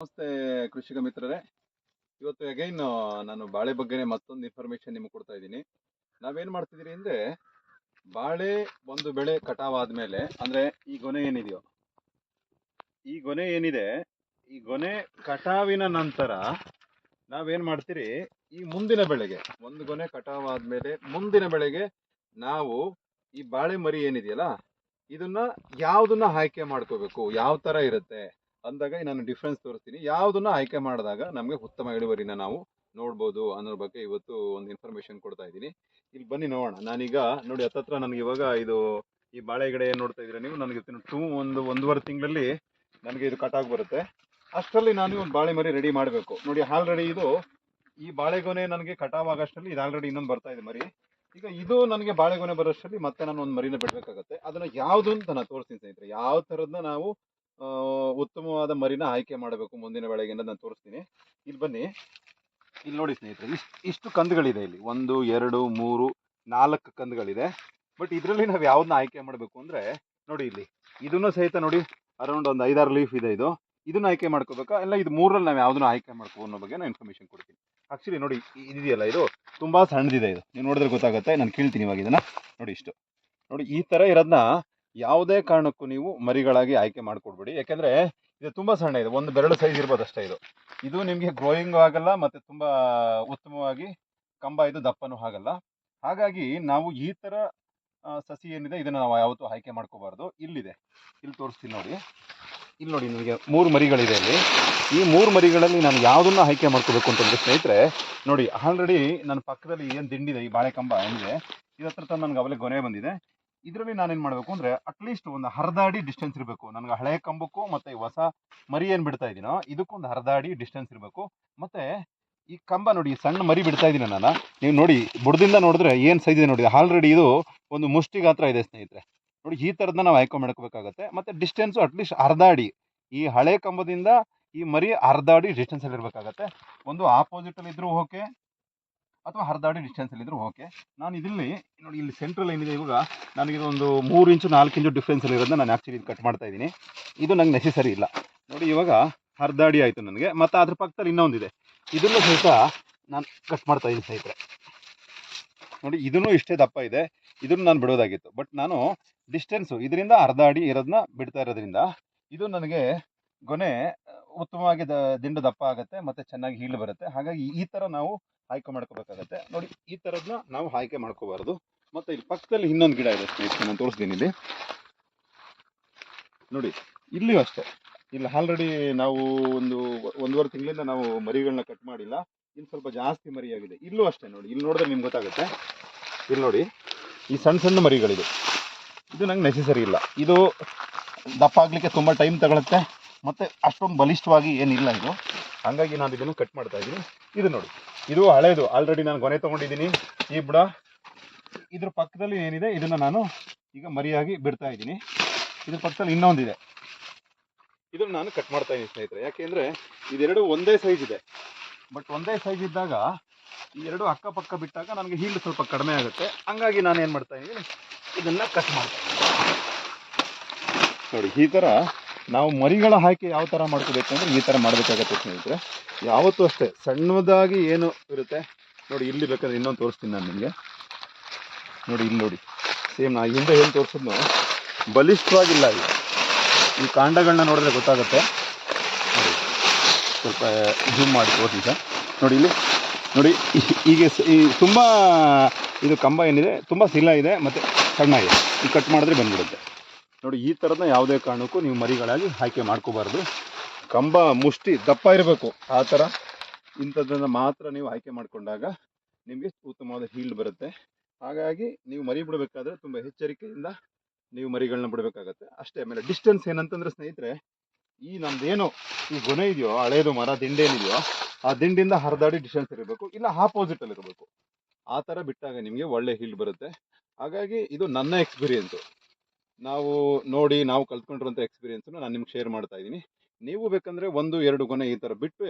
ನಮಸ್ತೆ ಕೃಷಿಕ ಮಿತ್ರರೇ. ಇವತ್ತು ಅಗೈನ್ ನಾನು ಬಾಳೆ ಬಗ್ಗೆನೇ ಮತ್ತೊಂದು ಇನ್ಫಾರ್ಮೇಶನ್ ನಿಮ್ಗೆ ಕೊಡ್ತಾ ಇದ್ದೀನಿ. ನಾವೇನ್ ಮಾಡ್ತಿದ್ದೀರಿ ಅಂದ್ರೆ, ಬಾಳೆ ಒಂದು ಬೆಳೆ ಕಟಾವ್ ಆದ್ಮೇಲೆ ಅಂದ್ರೆ ಈ ಗೊನೆ ಏನಿದೆಯೋ, ಈ ಗೊನೆ ಏನಿದೆ, ಈ ಗೊನೆ ಕಟಾವಿನ ನಂತರ ನಾವೇನ್ ಮಾಡ್ತೀರಿ, ಈ ಮುಂದಿನ ಬೆಳೆಗೆ, ಒಂದು ಗೊನೆ ಕಟಾವ್ ಆದ್ಮೇಲೆ ಮುಂದಿನ ಬೆಳೆಗೆ ನಾವು ಈ ಬಾಳೆ ಮರಿ ಏನಿದೆಯಲ್ಲ, ಇದನ್ನ ಯಾವ್ದನ್ನ ಆಯ್ಕೆ ಮಾಡ್ಕೋಬೇಕು, ಯಾವ ತರ ಇರುತ್ತೆ ಅಂದಾಗ ನಾನು ಡಿಫ್ರೆನ್ಸ್ ತೋರಿಸ್ತೀನಿ. ಯಾವುದನ್ನ ಆಯ್ಕೆ ಮಾಡಿದಾಗ ನಮಗೆ ಉತ್ತಮ ಇಳುವರಿನ ನಾವು ನೋಡ್ಬೋದು ಅನ್ನೋ ಬಗ್ಗೆ ಇವತ್ತು ಒಂದು ಇನ್ಫಾರ್ಮೇಶನ್ ಕೊಡ್ತಾ ಇದ್ದೀನಿ. ಇಲ್ಲಿ ಬನ್ನಿ ನೋಡೋಣ. ನಾನೀಗ ನೋಡಿ, ಹತ್ತತ್ರ ನನಗೆ ಇವಾಗ ಇದು ಈ ಬಾಳೆಗಿಡ ಏನು ನೋಡ್ತಾ ಇದ್ದೀರಾ ನೀವು? ನನಗೆ ಟೂ ಒಂದು ಒಂದೂವರೆ ತಿಂಗಳಲ್ಲಿ ನನಗೆ ಇದು ಕಟಾಗಿ ಬರುತ್ತೆ. ಅಷ್ಟರಲ್ಲಿ ನಾನು ಒಂದು ಬಾಳೆ ಮರಿ ರೆಡಿ ಮಾಡಬೇಕು. ನೋಡಿ ಆಲ್ರೆಡಿ ಇದು ಈ ಬಾಳೆಗೊನೆ ನನಗೆ ಕಟಾವ್ ಆಗೋಷ್ಟರಲ್ಲಿ ಇದು ಆಲ್ರೆಡಿ ಇನ್ನೊಂದು ಬರ್ತಾ ಇದೆ ಮರಿ. ಈಗ ಇದು ನನಗೆ ಬಾಳೆಗೊನೆ ಬರೋಷ್ಟರಲ್ಲಿ ಮತ್ತೆ ನಾನು ಒಂದು ಮರಿನ ಬಿಡಬೇಕಾಗತ್ತೆ. ಅದನ್ನ ಯಾವುದು ಅಂತ ನಾನು ತೋರಿಸ್ತೀನಿ ಸ್ನೇಹಿತರೆ. ಯಾವ ಥರದ್ನ ನಾವು ಉತ್ತಮವಾದ ಮರಿನ ಆಯ್ಕೆ ಮಾಡಬೇಕು ಮುಂದಿನ ಬೆಳೆಗೆ ನಾನು ತೋರಿಸ್ತೀನಿ. ಇಲ್ಲಿ ಬನ್ನಿ. ಇಲ್ಲಿ ನೋಡಿ ಸ್ನೇಹಿತರೆ, ಇಷ್ಟು ಇಷ್ಟು ಕಂದುಗಳಿದೆ ಇಲ್ಲಿ. ಒಂದು, ಎರಡು, ಮೂರು, ನಾಲ್ಕು ಕಂದುಗಳಿದೆ. ಬಟ್ ಇದರಲ್ಲಿ ನಾವು ಯಾವ್ದನ್ನ ಆಯ್ಕೆ ಮಾಡಬೇಕು ಅಂದ್ರೆ, ನೋಡಿ ಇಲ್ಲಿ. ಇದನ್ನು ಸಹಿತ ನೋಡಿ, ಅರೌಂಡ್ ಒಂದು ಐದಾರು ಲೀಫ್ ಇದೆ ಇದು. ಇದನ್ನ ಆಯ್ಕೆ ಮಾಡ್ಕೋಬೇಕಾ? ಇಲ್ಲ, ಇದು ಮೂರಲ್ಲಿ ನಾವು ಯಾವ್ದನ್ನ ಆಯ್ಕೆ ಮಾಡ್ಕೋ ಅನ್ನೋ ಬಗ್ಗೆ ನಾನು ಇನ್ಫಾರ್ಮೇಶನ್ ಕೊಡ್ತೀನಿ. ಆಕ್ಚುಲಿ ನೋಡಿ ಇದೆಯಲ್ಲ ಇದು? ತುಂಬಾ ಸಣ್ಣದಿದೆ ಇದು. ನೀವು ನೋಡಿದ್ರೆ ಗೊತ್ತಾಗುತ್ತೆ. ನಾನು ಕೇಳ್ತೀನಿ ಇವಾಗ ಇದನ್ನ. ನೋಡಿ ಇಷ್ಟು. ನೋಡಿ, ಈ ತರ ಇರೋದನ್ನ ಯಾವುದೇ ಕಾರಣಕ್ಕೂ ನೀವು ಮರಿಗಳಾಗಿ ಆಯ್ಕೆ ಮಾಡ್ಕೊಡ್ಬೇಡಿ. ಯಾಕೆಂದ್ರೆ ಇದು ತುಂಬಾ ಸಣ್ಣ ಇದೆ, ಒಂದು ಬೆರಳು ಸೈಜ್ ಇರ್ಬೋದು ಅಷ್ಟೇ ಇದು. ಇದು ನಿಮಗೆ ಗ್ರೋಯಿಂಗ್ ಆಗಲ್ಲ ಮತ್ತೆ ತುಂಬಾ ಉತ್ತಮವಾಗಿ ಕಂಬ ಇದು ದಪ್ಪನೂ ಆಗಲ್ಲ. ಹಾಗಾಗಿ ನಾವು ಈ ತರ ಸಸಿ ಏನಿದೆ ಇದನ್ನ ನಾವು ಯಾವತ್ತೂ ಆಯ್ಕೆ ಮಾಡ್ಕೋಬಾರ್ದು. ಇಲ್ಲಿದೆ. ಇಲ್ಲಿ ತೋರಿಸ್ತೀನಿ ನೋಡಿ. ಇಲ್ಲಿ ನೋಡಿ ನಿಮಗೆ ಮೂರು ಮರಿಗಳಿದೆ ಇಲ್ಲಿ. ಈ ಮೂರು ಮರಿಗಳಲ್ಲಿ ನಾನು ಯಾವುದನ್ನು ಆಯ್ಕೆ ಮಾಡ್ಕೋಬೇಕು ಅಂತಂದ್ರೆ ಸ್ನೇಹಿತರೆ, ನೋಡಿ ಆಲ್ರೆಡಿ ನನ್ನ ಪಕ್ಕದಲ್ಲಿ ಏನು ದಿಂಡಿದೆ, ಈ ಬಾಳೆ ಕಂಬ ಏನಿದೆ ಇದ್ರ ಹತ್ರ ತಂದು ನನಗೆ ಅವಲೇ ಗೊನೆ ಬಂದಿದೆ. ಇದರಲ್ಲಿ ನಾನೇನು ಮಾಡಬೇಕು ಅಂದ್ರೆ ಅಟ್ಲೀಸ್ಟ್ ಒಂದು ಅರ್ಧ ಅಡಿ ಡಿಸ್ಟೆನ್ಸ್ ಇರಬೇಕು. ನನಗೆ ಹಳೆ ಕಂಬಕ್ಕೂ ಮತ್ತೆ ಹೊಸ ಮರಿ ಏನು ಬಿಡ್ತಾ ಇದ್ದೀನೋ ಇದಕ್ಕೂ ಒಂದು ಅರ್ಧ ಅಡಿ ಡಿಸ್ಟೆನ್ಸ್ ಇರಬೇಕು. ಮತ್ತೆ ಈ ಕಂಬ ನೋಡಿ ಸಣ್ಣ ಮರಿ ಬಿಡ್ತಾ ಇದ್ದೀನಿ ನಾನು. ನೀವು ನೋಡಿ, ಬುಡದಿಂದ ನೋಡಿದ್ರೆ ಏನು ಸೈಜ್ ಇದೆ ನೋಡಿ. ಆಲ್ರೆಡಿ ಇದು ಒಂದು ಮುಷ್ಟಿ ಗಾತ್ರ ಇದೆ ಸ್ನೇಹಿತರೆ. ನೋಡಿ, ಈ ಥರದನ್ನ ನಾವು ಆಯ್ಕೆ ಮಾಡ್ಕೋಬೇಕಾಗತ್ತೆ. ಮತ್ತೆ ಡಿಸ್ಟೆನ್ಸು ಅಟ್ಲೀಸ್ಟ್ ಅರ್ಧ ಅಡಿ ಈ ಹಳೆ ಕಂಬದಿಂದ ಈ ಮರಿ ಅರ್ಧ ಅಡಿ ಡಿಸ್ಟೆನ್ಸ್ ಅಲ್ಲಿ ಇರಬೇಕಾಗತ್ತೆ ಒಂದು ಆಪೋಸಿಟ್ ಅಲ್ಲಿ ಇದ್ರೂ ಓಕೆ. ಅಥವಾ ಹರಿದಾಡಿ ಅಡಿ ಡಿಸ್ಟೆನ್ಸ್ ಅಲ್ಲಿ ಇದ್ರೂ ಓಕೆ ನಾನು ಇದರಲ್ಲಿ ನೋಡಿ ಇಲ್ಲಿ ಸೆಂಟ್ರಲ್ ಏನಿದೆ ಇವಾಗ ನನಗೆ ಒಂದು ಮೂರು ಇಂಚು ನಾಲ್ಕು ಇಂಚು ಡಿಫ್ರೆನ್ಸ್ ಇರೋದನ್ನ ನಾನು ಆಕ್ಚುಲಿ ಕಟ್ ಮಾಡ್ತಾ ಇದ್ದೀನಿ. ಇದು ನಂಗೆ ನೆಸೆಸರಿ ಇಲ್ಲ. ನೋಡಿ ಇವಾಗ ಹರಿದಾಡಿ ಆಯಿತು ನನಗೆ, ಮತ್ತೆ ಅದ್ರ ಪಕ್ಕದಲ್ಲಿ ಇನ್ನೊಂದಿದೆ ಇದನ್ನು ಸಹಿತ ನಾನು ಕಟ್ ಮಾಡ್ತಾ ಇದ್ದೀನಿ ಸ್ನೇಹಿತರೆ. ನೋಡಿ, ಇದನ್ನು ಇಷ್ಟೇ ದಪ್ಪ ಇದೆ. ಇದನ್ನು ನಾನು ಬಿಡೋದಾಗಿತ್ತು. ಬಟ್ ನಾನು ಡಿಸ್ಟೆನ್ಸು ಇದರಿಂದ ಅರ್ಧ ಅಡಿ ಇರೋದನ್ನ ಬಿಡ್ತಾ ಇರೋದ್ರಿಂದ ಇದು ನನಗೆ ಗೊನೆ ಉತ್ತಮವಾಗಿ ದ- ದಿಂಡು ದಪ್ಪ ಆಗುತ್ತೆ, ಮತ್ತೆ ಚೆನ್ನಾಗಿ ಹೀಲ್ ಬರುತ್ತೆ. ಹಾಗಾಗಿ ಈ ತರ ನಾವು ಆಯ್ಕೆ ಮಾಡ್ಕೋಬೇಕಾಗತ್ತೆ. ನೋಡಿ, ಈ ತರದ್ನ ನಾವು ಆಯ್ಕೆ ಮಾಡ್ಕೋಬಾರ್ದು. ಮತ್ತೆ ಇಲ್ಲಿ ಪಕ್ಕದಲ್ಲಿ ಇನ್ನೊಂದು ಗಿಡ ಇದೆ ಸ್ನೇಹಿತರೆ, ನಾನು ತೋರಿಸ್ತೀನಿ ಇಲ್ಲಿ. ನೋಡಿ, ಇಲ್ಲಿಯೂ ಅಷ್ಟೇ. ಇಲ್ಲಿ ಆಲ್ರೆಡಿ ನಾವು ಒಂದು ಒಂದೂವರೆ ತಿಂಗಳಿಂದ ನಾವು ಮರಿಗಳನ್ನ ಕಟ್ ಮಾಡಿಲ್ಲ. ಇನ್ನು ಸ್ವಲ್ಪ ಜಾಸ್ತಿ ಮರಿಯಾಗಿದೆ. ಇಲ್ಲೂ ಅಷ್ಟೇ ನೋಡಿ, ಇಲ್ಲಿ ನೋಡಿದ್ರೆ ನಿಮ್ಗೆ ಗೊತ್ತಾಗುತ್ತೆ. ಇಲ್ಲಿ ನೋಡಿ, ಈ ಸಣ್ಣ ಸಣ್ಣ ಮರಿಗಳಿದೆ. ಇದು ನಂಗೆ ನೆಸೆಸರಿ ಇಲ್ಲ. ಇದು ದಪ್ಪ ಆಗಲಿಕ್ಕೆ ತುಂಬ ಟೈಮ್ ತಗೊಳುತ್ತೆ. ಮತ್ತೆ ಅಷ್ಟೊಂದು ಬಲಿಷ್ಠವಾಗಿ ಏನಿಲ್ಲ ಇದು. ಹಂಗಾಗಿ ನಾನು ಇದನ್ನು ಕಟ್ ಮಾಡ್ತಾ ಇದ್ದೀನಿ. ಇದು ನೋಡಿ. ಇದು ಹಳೇದು. ಆಲ್ರೆಡಿ ನಾನು ಗೊನೆ ತೊಗೊಂಡಿದ್ದೀನಿ. ಈ ಬುಡ ಇದ್ರ ಪಕ್ಕದಲ್ಲಿ ಏನಿದೆ, ಇದನ್ನು ನಾನು ಈಗ ಮರಿಯಾಗಿ ಬಿಡ್ತಾ ಇದ್ದೀನಿ. ಇದ್ರ ಪಕ್ಕದಲ್ಲಿ ಇನ್ನೊಂದಿದೆ. ಇದನ್ನು ನಾನು ಕಟ್ ಮಾಡ್ತಾ ಇದ್ದೀನಿ ಸ್ನೇಹಿತರೆ. ಯಾಕೆಂದರೆ ಇದೆರಡು ಒಂದೇ ಸೈಜ್ ಇದೆ. ಬಟ್ ಒಂದೇ ಸೈಜ್ ಇದ್ದಾಗ ಈ ಎರಡು ಅಕ್ಕಪಕ್ಕ ಬಿಟ್ಟಾಗ ನನಗೆ ಹೀಲ್ಡ್ ಸ್ವಲ್ಪ ಕಡಿಮೆ ಆಗುತ್ತೆ. ಹಂಗಾಗಿ ನಾನು ಏನು ಮಾಡ್ತಾ ಇದ್ದೀನಿ, ಇದನ್ನು ಕಟ್ ಮಾಡ್ತಾ ನೋಡಿ, ಈ ಥರ ನಾವು ಮರಿಗಳ ಹಾಕಿ ಯಾವ ಥರ ಮಾಡ್ಕೋಬೇಕು ಅಂದರೆ ಈ ಥರ ಮಾಡಬೇಕಾಗತ್ತೆ ಸ್ನೇಹಿತರೆ ಯಾವತ್ತೂ ಅಷ್ಟೇ ಸಣ್ಣದಾಗಿ ಏನು ಇರುತ್ತೆ, ನೋಡಿ ಇಲ್ಲಿ ಬೇಕಾದ್ರೆ ಇನ್ನೊಂದು ತೋರಿಸ್ತೀನಿ ನಾನು ನಿಮಗೆ. ನೋಡಿ ಇಲ್ಲಿ ನೋಡಿ, ಸೇಮ್ ನಾ ಹಿಂದೆ ಏನು ತೋರಿಸಿದ್ನು, ಬಲಿಷ್ಠವಾಗಿಲ್ಲ ಇದು. ಈ ಕಾಂಡಗಳನ್ನ ನೋಡಿದ್ರೆ ಗೊತ್ತಾಗುತ್ತೆ. ನೋಡಿ, ಸ್ವಲ್ಪ ಜೂಮ್ ಮಾಡಿ ತೋರಿಸಿ ನೋಡಿ ಇಲ್ಲಿ, ನೋಡಿ ಈಗ ಈ ತುಂಬ ಇದು ಕಂಬ ಏನಿದೆ, ತುಂಬ ಸಿಲ ಇದೆ, ಮತ್ತು ಸಣ್ಣ ಇದೆ ಈ ಕಟ್ ಮಾಡಿದ್ರೆ ಬಂದ್ಬಿಡುತ್ತೆ. ನೋಡಿ, ಈ ಥರದನ್ನ ಯಾವುದೇ ಕಾರಣಕ್ಕೂ ನೀವು ಮರಿಗಳಾಗಿ ಆಯ್ಕೆ ಮಾಡ್ಕೋಬಾರ್ದು. ಕಂಬ, ಮುಷ್ಟಿ, ದಪ್ಪ ಇರಬೇಕು ಆ ಥರ. ಇಂಥದ್ದನ್ನು ಮಾತ್ರ ನೀವು ಆಯ್ಕೆ ಮಾಡಿಕೊಂಡಾಗ ನಿಮಗೆ ಉತ್ತಮವಾದ ಹೀಲ್ಡ್ ಬರುತ್ತೆ. ಹಾಗಾಗಿ ನೀವು ಮರಿ ಬಿಡಬೇಕಾದ್ರೆ ತುಂಬ ಎಚ್ಚರಿಕೆಯಿಂದ ನೀವು ಮರಿಗಳನ್ನ ಬಿಡಬೇಕಾಗತ್ತೆ. ಅಷ್ಟೇ, ಆಮೇಲೆ ಡಿಸ್ಟೆನ್ಸ್ ಏನಂತಂದ್ರೆ ಸ್ನೇಹಿತರೆ, ಈ ನಮ್ದೇನು ಈ ಗೊನೆ ಇದೆಯೋ, ಹಳೇದು ಮರ, ದಿಂಡೇನಿದೆಯೋ, ಆ ದಿಂಡಿಂದ ಹರಿದಾಡಿ ಡಿಸ್ಟೆನ್ಸ್ ಇರಬೇಕು, ಇಲ್ಲ ಆಪೋಸಿಟ್ ಅಲ್ಲಿ ಇರಬೇಕು. ಆ ಥರ ಬಿಟ್ಟಾಗ ನಿಮಗೆ ಒಳ್ಳೆ ಹೀಲ್ಡ್ ಬರುತ್ತೆ. ಹಾಗಾಗಿ ಇದು ನನ್ನ ಎಕ್ಸ್ಪೀರಿಯನ್ಸು ನಾವು ನೋಡಿ ನಾವು ಕಲ್ತ್ಕೊಂಡಿರುವಂಥ ಎಕ್ಸ್ಪೀರಿಯೆನ್ಸನ್ನು ನಾನು ನಿಮ್ಗೆ ಶೇರ್ ಮಾಡ್ತಾ ಇದ್ದೀನಿ. ನೀವು ಬೇಕಂದರೆ ಒಂದು, ಎರಡು ಗೊನೆ ಈ ಥರ ಬಿಟ್ಟು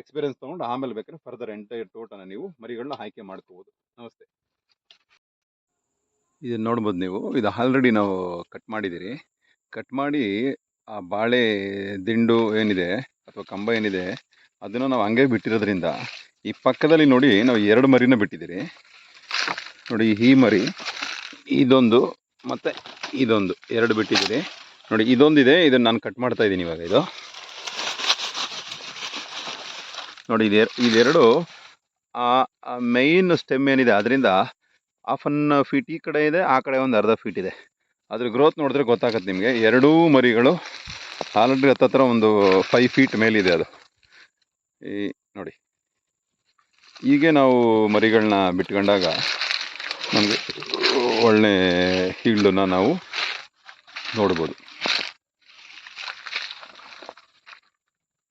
ಎಕ್ಸ್ಪೀರಿಯೆನ್ಸ್ ತೊಗೊಂಡು ಆಮೇಲೆ ಬೇಕಾದ್ರೆ ಫರ್ದರ್ ಎಂಟೈರ್ ತೋಟನ ನೀವು ಮರಿಗಳನ್ನ ಆಯ್ಕೆ ಮಾಡ್ಕೋಬೋದು. ನಮಸ್ತೆ. ಇದನ್ನು ನೋಡ್ಬೋದು ನೀವು. ಇದು ಆಲ್ರೆಡಿ ನಾವು ಕಟ್ ಮಾಡಿದ್ದೀರಿ. ಕಟ್ ಮಾಡಿ ಆ ಬಾಳೆ ದಿಂಡು ಏನಿದೆ ಅಥವಾ ಕಂಬ ಏನಿದೆ ಅದನ್ನು ನಾವು ಹಂಗೆ ಬಿಟ್ಟಿರೋದ್ರಿಂದ ಈ ಪಕ್ಕದಲ್ಲಿ ನೋಡಿ ನಾವು ಎರಡು ಮರಿನ ಬಿಟ್ಟಿದ್ದೀರಿ. ನೋಡಿ ಈ ಮರಿ, ಇದೊಂದು ಮತ್ತು ಇದೊಂದು, ಎರಡು ಬಿಟ್ಟಿದ್ದೀರಿ. ನೋಡಿ, ಇದೊಂದಿದೆ, ಇದನ್ನು ನಾನು ಕಟ್ ಮಾಡ್ತಾ ಇದ್ದೀನಿ ಇವಾಗ ಇದು. ನೋಡಿ, ಇದೆ ಇದೆರಡು ಮೈನ್ ಸ್ಟೆಮ್ ಏನಿದೆ, ಅದರಿಂದ ಹಾಫ್ ಅನ್ ಫೀಟ್ ಈ ಕಡೆ ಇದೆ, ಆ ಕಡೆ ಒಂದು ಅರ್ಧ ಫೀಟ್ ಇದೆ. ಅದ್ರ ಗ್ರೋತ್ ನೋಡಿದ್ರೆ ಗೊತ್ತಾಗತ್ತೆ ನಿಮಗೆ. ಎರಡೂ ಮರಿಗಳು ಆಲ್ರೆಡಿ ಹತ್ತತ್ರ ಒಂದು ಫೈವ್ ಫೀಟ್ ಮೇಲಿದೆ ಅದು. ಈ, ನೋಡಿ. ಹೀಗೆ ನಾವು ಮರಿಗಳನ್ನ ಬಿಟ್ಕೊಂಡಾಗ ನಮಗೆ ಒಳ್ಳೆ ಹೀಲ್ಡನ್ನ ನಾವು ನೋಡ್ಬೋದು.